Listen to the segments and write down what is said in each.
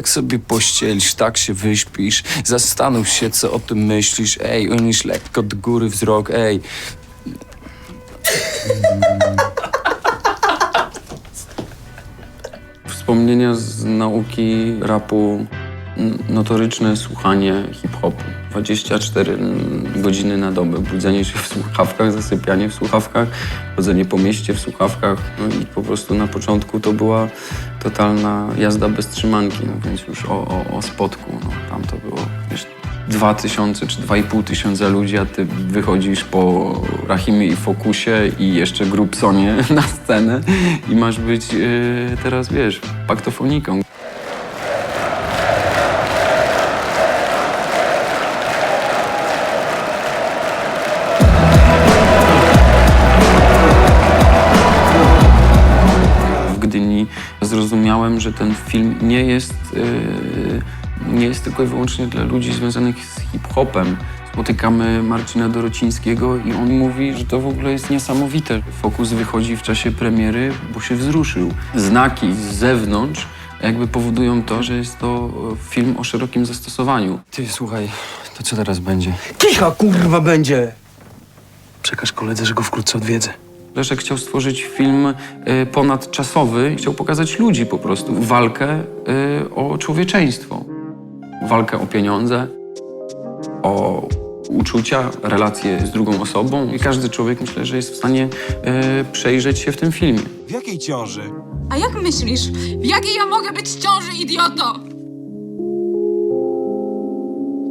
Jak sobie pościelisz, tak się wyśpisz, zastanów się, co o tym myślisz. Ej, unieś lekko do góry wzrok, ej. Wspomnienia z nauki rapu, notoryczne słuchanie hip-hopu. 24 godziny na dobę, budzenie się w słuchawkach, zasypianie w słuchawkach, chodzenie po mieście w słuchawkach. No i po prostu na początku to była totalna jazda bez trzymanki, no więc już o, o, o spotku. No, tam to było, wiesz, dwa tysiące czy dwa i pół tysiąca ludzi, a ty wychodzisz po Rahimie i Fokusie i jeszcze Grupsonie na scenę i masz być yy, teraz, wiesz, paktofoniką. Gdyni zrozumiałem, że ten film nie jest, yy, nie jest tylko i wyłącznie dla ludzi związanych z hip-hopem. Spotykamy Marcina Dorocińskiego i on mówi, że to w ogóle jest niesamowite. Fokus wychodzi w czasie premiery, bo się wzruszył. Znaki z zewnątrz jakby powodują to, że jest to film o szerokim zastosowaniu. Ty, słuchaj, to co teraz będzie? Kicha kurwa będzie! Przekaż koledze, że go wkrótce odwiedzę. Leszek chciał stworzyć film y, ponadczasowy, chciał pokazać ludzi po prostu, walkę y, o człowieczeństwo, walkę o pieniądze, o uczucia, relacje z drugą osobą i każdy człowiek myślę, że jest w stanie y, przejrzeć się w tym filmie. W jakiej ciąży? A jak myślisz, w jakiej ja mogę być ciąży, idioto?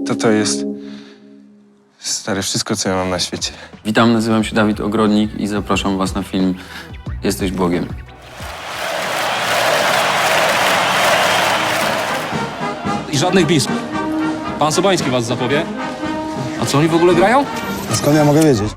To to jest... Stary, wszystko, co ja mam na świecie. Witam, nazywam się Dawid Ogrodnik i zapraszam was na film Jesteś Bogiem. I żadnych biskup. Pan Sobański was zapowie. A co oni w ogóle grają? A skąd ja mogę wiedzieć?